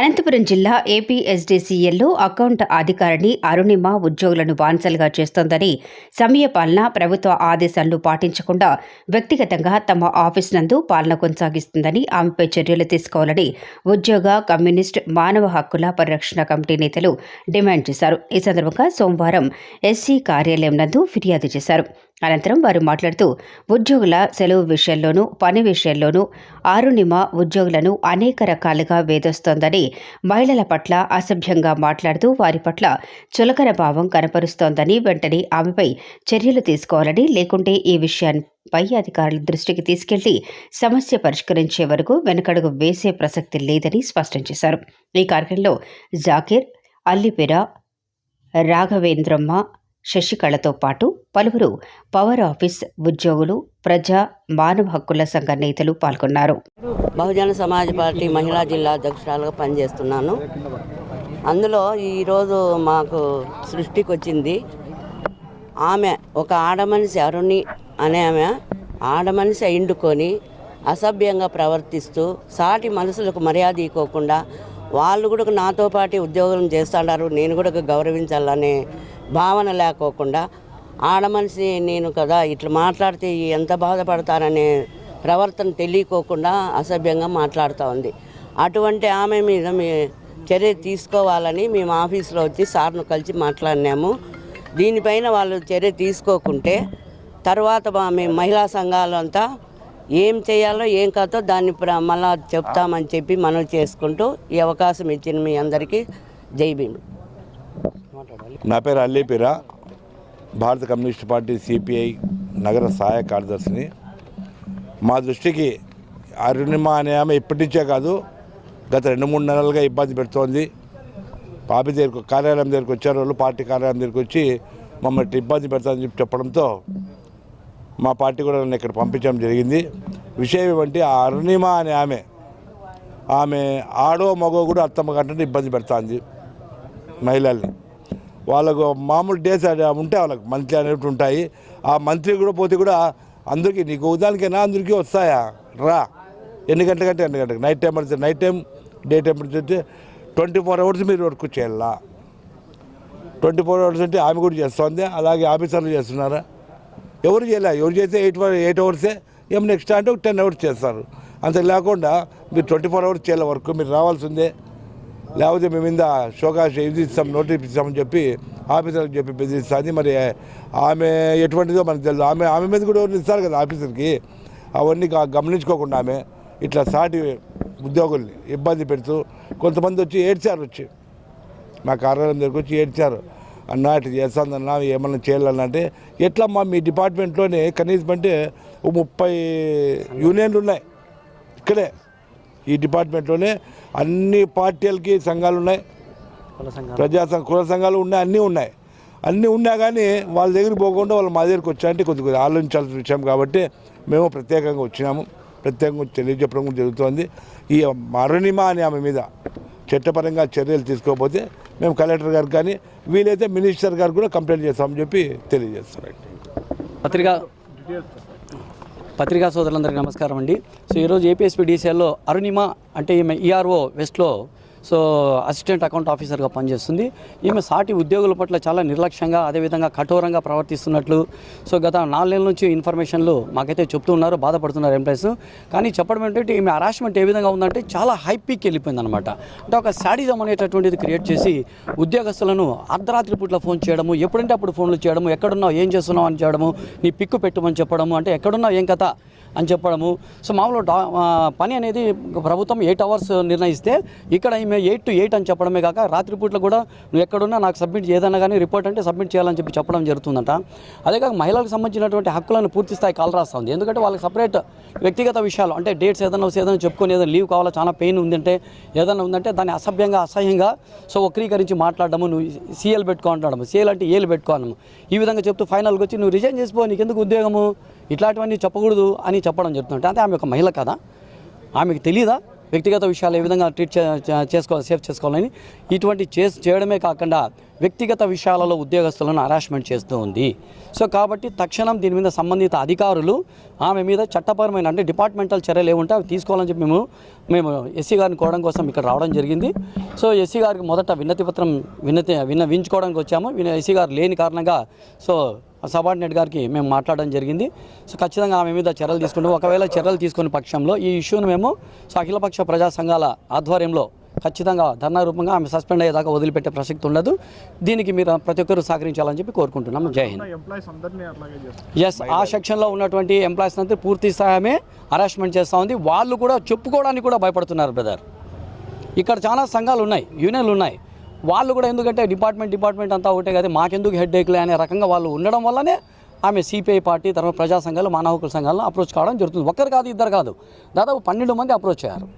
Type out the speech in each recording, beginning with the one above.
అనంతపురం జిల్లా ఏపీఎస్డీసీఎల్లో అకౌంట్ అధికారిని అరుణిమ ఉద్యోగులను బానిసలుగా చేస్తోందని సమయపాలన ప్రభుత్వ ఆదేశాలను పాటించకుండా వ్యక్తిగతంగా తమ ఆఫీస్ నందు పాలన కొనసాగిస్తుందని ఆమెపై చర్యలు తీసుకోవాలని ఉద్యోగ కమ్యూనిస్ట్ మానవ హక్కుల పరిరక్షణ కమిటీ నేతలు డిమాండ్ చేశారు. ఈ సందర్భంగా సోమవారం ఎస్సీ కార్యాలయం నందు ఫిర్యాదు చేశారు. అనంతరం వారు మాట్లాడుతూ ఉద్యోగుల సెలవు విషయంలోనూ పని విషయంలోనూ ఆరునిమ ఉద్యోగులను అనేక రకాలుగా వేధిస్తోందని మహిళల పట్ల అసభ్యంగా మాట్లాడుతూ వారి పట్ల చులకన భావం కనపరుస్తోందని వెంటనే ఆమెపై చర్యలు తీసుకోవాలని లేకుంటే ఈ విషయాన్ని అధికారుల దృష్టికి తీసుకెళ్ళి సమస్య పరిష్కరించే వరకు వెనకడుగు వేసే ప్రసక్తి లేదని స్పష్టం చేశారు. ఈ కార్యక్రమంలో జాకీర్ అల్లిపెర రాఘవేంద్రమ్మ శశికళతో పాటు పలువురు పవర్ ఆఫీస్ ఉద్యోగులు ప్రజా మానవ హక్కుల సంఘ నేతలు పాల్గొన్నారు. బహుజన సమాజ్ పార్టీ మహిళా జిల్లా అధ్యక్షురాలుగా పనిచేస్తున్నాను. అందులో ఈరోజు మాకు సృష్టికి వచ్చింది ఆమె ఒక ఆడమనిషి అరుణి అనే ఆమె. ఆడమనిషి అయిండుకొని అసభ్యంగా ప్రవర్తిస్తూ సాటి మనసులకు మర్యాద ఇవ్వకుండా వాళ్ళు కూడా నాతో పాటు ఉద్యోగం చేస్తున్నారు నేను కూడా గౌరవించాలనే భావన లేకోకుండా ఆడమనిషి నేను కదా ఇట్లా మాట్లాడితే ఎంత బాధపడతారనే ప్రవర్తన తెలియకోకుండా అసభ్యంగా మాట్లాడుతూ ఉంది. అటువంటి ఆమె మీద మీ చర్య తీసుకోవాలని మేము ఆఫీస్లో వచ్చి సార్ను కలిసి మాట్లాడినాము. దీనిపైన వాళ్ళు చర్య తీసుకోకుంటే తర్వాత మేము మహిళా సంఘాలంతా ఏం చేయాలో ఏం కాదో దాన్ని ప్ర- మళ్ళా చెప్తామని చెప్పి మనవి చేసుకుంటూ ఈ అవకాశం ఇచ్చిన మీ అందరికీ జై భీమ్. నా పేరు అల్లేపిరా భారత కమ్యూనిస్ట్ పార్టీ సిపిఐ నగర సహాయ కార్యదర్శిని. మా దృష్టికి అరుణిమ అనే ఆమె ఇప్పటి నుంచే కాదు గత రెండు మూడు నెలలుగా ఇబ్బంది పెడుతోంది. పాపి దగ్గరకు కార్యాలయం దగ్గరికి వచ్చారు వాళ్ళు పార్టీ కార్యాలయం దగ్గరికి వచ్చి మమ్మల్ని ఇబ్బంది పెడతామని చెప్పి చెప్పడంతో మా పార్టీ కూడా నన్ను ఇక్కడ పంపించడం జరిగింది. విషయం ఏమంటే ఆ అరుణిమ అనే ఆమె ఆమె ఆడో మగో కూడా అత్తమ్మ కంటే ఇబ్బంది పెడుతుంది మహిళల్ని. వాళ్ళకు మామూలు డేస్ అనే ఉంటే వాళ్ళకి మంత్లీ అనేవి ఉంటాయి. ఆ మంత్లీ కూడా పోతే కూడా అందరికీ నీకు ఉదానికైనా అందరికీ వస్తాయా? రా. ఎన్ని గంటలకంటే ఎన్ని గంటలకు? నైట్ టైం పడితే నైట్ టైం డే టైం పడితే ట్వంటీ ఫోర్ అవర్స్ మీరు వర్క్ చేయాలా? ట్వంటీ ఫోర్ అవర్స్ అంటే ఆమె కూడా చేస్తుంది. అలాగే ఆఫీసర్లు చేస్తున్నారా? ఎవరు చేయలే? ఎవరు చేస్తే ఎయిట్ ఎయిట్ అవర్సే ఏం? నెక్స్ట్ అంటే ఒక టెన్ అవర్స్ చేస్తారు. అంత లేకుండా మీరు ట్వంటీ ఫోర్ అవర్స్ చేయాలి వర్క్ మీరు రావాల్సిందే. లేకపోతే మీ మీద షోకాష్ ఇది ఇస్తాం నోటీస్ ఇస్తామని చెప్పి ఆఫీసర్కి చెప్పి బెదిరిస్తుంది మరి ఆమె ఎటువంటిదో మనకు తెలియదు ఆమె ఆమె మీద కూడా ఇస్తారు కదా ఆఫీసర్కి? అవన్నీ గమనించుకోకుండా ఆమె ఇట్లా సాటి ఉద్యోగుల్ని ఇబ్బంది పెడుతూ కొంతమంది వచ్చి ఏడ్చారు వచ్చి. మా కార్యాలయం దగ్గరకు వచ్చి ఏడ్చారు. అన్నా ఇట్లా చేస్తానన్నా ఏమన్నా చేయాలన్నా అంటే మా మీ డిపార్ట్మెంట్లోనే కనీసం అంటే ఓ ముప్పై యూనియన్లు ఉన్నాయి. ఇక్కడే. ఈ డిపార్ట్మెంట్లోనే అన్ని పార్టీలకి సంఘాలు ఉన్నాయి. ప్రజా సంఘ కుల సంఘాలు ఉన్నాయి అన్నీ ఉన్నాయి. అన్నీ ఉన్నా కానీ వాళ్ళ దగ్గరికి పోకుండా వాళ్ళు మా దగ్గరికి వచ్చారంటే కొద్ది కొద్దిగా ఆలోచించాల్సిన విషయం కాబట్టి మేము ప్రత్యేకంగా వచ్చినాము. ప్రత్యేకంగా తెలియజెప్పడం కూడా జరుగుతోంది. ఈ అరుణిమ అనే ఆమె మీద చట్టపరంగా చర్యలు తీసుకోకపోతే మేము కలెక్టర్ గారికి కానీ వీలైతే మినిస్టర్ గారికి కూడా కంప్లైంట్ చేస్తామని చెప్పి తెలియజేస్తాం. పత్రికా పత్రికా సోదరులందరికీ నమస్కారం అండి. సో ఈరోజు ఏపీఎస్పీ డీసీఎల్లో అరుణిమ అంటే ఈమె ఈఆర్ఓ వెస్ట్లో సో అసిస్టెంట్ అకౌంట్ ఆఫీసర్గా పనిచేస్తుంది. ఈమె సాటి ఉద్యోగుల పట్ల చాలా నిర్లక్ష్యంగా అదేవిధంగా కఠోరంగా ప్రవర్తిస్తున్నట్లు సో గత నాలుగు నెలల నుంచి ఇన్ఫర్మేషన్లు మాకైతే చెప్తూ ఉన్నారు బాధపడుతున్నారు ఎంప్లాయీస్. కానీ చెప్పడం ఏంటంటే ఈమె హరాస్మెంట్ ఏ విధంగా ఉందంటే చాలా హై పీక్ వెళ్ళిపోయింది అనమాట అంటే ఒక శాడిజం అనేటటువంటిది క్రియేట్ చేసి ఉద్యోగస్తులను అర్ధరాత్రి పూట్ల ఫోన్ చేయడము ఎప్పుడంటే అప్పుడు ఫోన్లు చేయడము ఎక్కడున్నావు ఏం చేస్తున్నావు అని చేయడము నీ పిక్కు పెట్టమని చెప్పడము అంటే ఎక్కడున్నావు ఏం కథ అని చెప్పడము. సో మామూలు పని అనేది ప్రభుత్వం ఎయిట్ అవర్స్ నిర్ణయిస్తే ఇక్కడ ఈమె ఎయిట్ టు ఎయిట్ అని చెప్పడమే కాక రాత్రిపూట్లో కూడా నువ్వు ఎక్కడున్నా నాకు సబ్మిట్ ఏదైనా కానీ రిపోర్ట్ అంటే సబ్మిట్ చేయాలని చెప్పి చెప్పడం జరుగుతుందంట. అదే కాక మహిళలకు సంబంధించినటువంటి హక్కులను పూర్తి స్థాయి కాల్ రాస్తుంది ఎందుకంటే వాళ్ళకి సపరేట్ వ్యక్తిగత విషయాలు అంటే డేట్స్ ఏదైనా వస్తే ఏదైనా చెప్పుకొని ఏదైనా లీవ్ కావాలా చాలా పెయిన్ ఉందంటే ఏదైనా ఉందంటే దాన్ని అసభ్యంగా అసహ్యంగా సో వక్రీకరించి మాట్లాడము నువ్వు సీఎల్ పెట్టుకో అంటాడము. సీఎల్ అంటే ఏలు పెట్టుకోను ఈ విధంగా చెప్తూ ఫైనల్కి వచ్చి నువ్వు రిజైన్ చేసిపో నీకెందుకు ఉద్యోగము? ఇట్లాంటివన్నీ చెప్పకూడదు అని చెప్పడం జరుగుతుంటే అంటే ఆమె ఒక మహిళ కదా. ఆమెకు తెలియదా వ్యక్తిగత విషయాలు ఏ విధంగా ట్రీట్ చే- చేసుకోవాలి సేఫ్ చేసుకోవాలని? ఇటువంటి చేసి చేయడమే కాకుండా వ్యక్తిగత విషయాలలో ఉద్యోగస్తులను హరాస్మెంట్ చేస్తూ ఉంది. సో కాబట్టి తక్షణం దీని మీద సంబంధిత అధికారులు ఆమె మీద చట్టపరమైన అంటే డిపార్ట్మెంటల్ చర్యలు ఏముంటే అవి తీసుకోవాలని చెప్పి మేము మేము ఎస్సీ గారిని కోవడం కోసం ఇక్కడ రావడం జరిగింది. సో ఎస్సీ గారికి మొదట విన్నతి పత్రం విన్నతి విన్నవించుకోవడానికి వచ్చాము. ఎస్సీ గారు లేని కారణంగా సో సబార్డినేట్ గారికి మేము మాట్లాడడం జరిగింది. సో ఖచ్చితంగా ఆమె మీద చర్యలు తీసుకుంటాం ఒకవేళ చర్యలు తీసుకునే పక్షంలో ఈ ఇష్యూను మేము సో అఖిలపక్ష ప్రజా సంఘాల ఆధ్వర్యంలో ఖచ్చితంగా ధర్నా రూపంగా ఆమె సస్పెండ్ అయ్యేదాకా వదిలిపెట్టే ప్రసక్తి ఉండదు. దీనికి మీరు ప్రతి ఒక్కరు సహకరించాలని చెప్పి కోరుకుంటున్నాం. జై హింద్. ఎస్ ఆ సెక్షన్లో ఉన్నటువంటి ఎంప్లాయీస్ అంతా పూర్తి స్థాయమే హరాస్మెంట్ చేస్తూ ఉంది. వాళ్ళు కూడా చెప్పుకోవడానికి కూడా భయపడుతున్నారు బ్రదర్ ఇక్కడ చాలా సంఘాలు ఉన్నాయి యూనియన్లు ఉన్నాయి. వాళ్ళు కూడా ఎందుకంటే డిపార్ట్మెంట్ డిపార్ట్మెంట్ అంతా ఒకటే కదా మాకెందుకు హెడ్ ఏక్లే అనే రకంగా వాళ్ళు ఉండడం వల్లనే ఆమె సిపిఐ పార్టీ తర్వాత ప్రజా సంఘాలు మానవ హక్కుల సంఘాలను అప్రోచ్ కావడం జరుగుతుంది. ఒక్కరు కాదు ఇద్దరు కాదు. దాదాపు పన్నెండు మంది అప్రోచ్ అయ్యారు.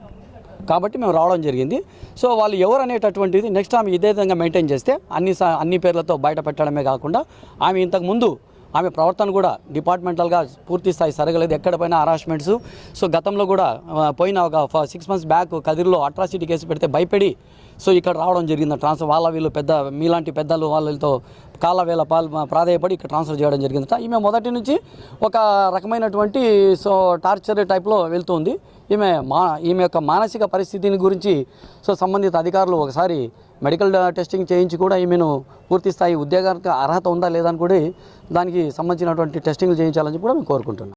కాబట్టి మేము రావడం జరిగింది. సో వాళ్ళు ఎవరు అనేటటువంటిది నెక్స్ట్ ఆమె ఇదే విధంగా మెయింటైన్ చేస్తే అన్ని అన్ని పేర్లతో బయట పెట్టడమే కాకుండా ఆమె ఇంతకు ముందు ఆమె ప్రవర్తన కూడా డిపార్ట్మెంటల్గా పూర్తి స్థాయి సరగలేదు ఎక్కడ పైన హరాస్మెంట్స్ సో గతంలో కూడా పోయిన ఒక సిక్స్ మంత్స్ బ్యాక్ కదిరిలో అట్రాసిటీ కేసు పెడితే భయపడి సో ఇక్కడ రావడం జరిగింది. ట్రాన్స్ఫర్ వాళ్ళ వీళ్ళు పెద్ద మీలాంటి పెద్దలు వాళ్ళతో కాలవేళ పాలు ప్రాధాయపడి ఇక్కడ ట్రాన్స్ఫర్ చేయడం జరిగిందట. ఈమె మొదటి నుంచి ఒక రకమైనటువంటి సో టార్చర్ టైప్లో వెళ్తుంది. ఈమె మా ఈమె యొక్క మానసిక పరిస్థితిని గురించి సో సంబంధిత అధికారులు ఒకసారి మెడికల్ టెస్టింగ్ చేయించి కూడా ఈమెను పూర్తి స్థాయి ఉద్యోగానికి అర్హత ఉందా లేదా అని కూడా దానికి సంబంధించినటువంటి టెస్టింగ్లు చేయించాలని కూడా మేము కోరుకుంటున్నాం.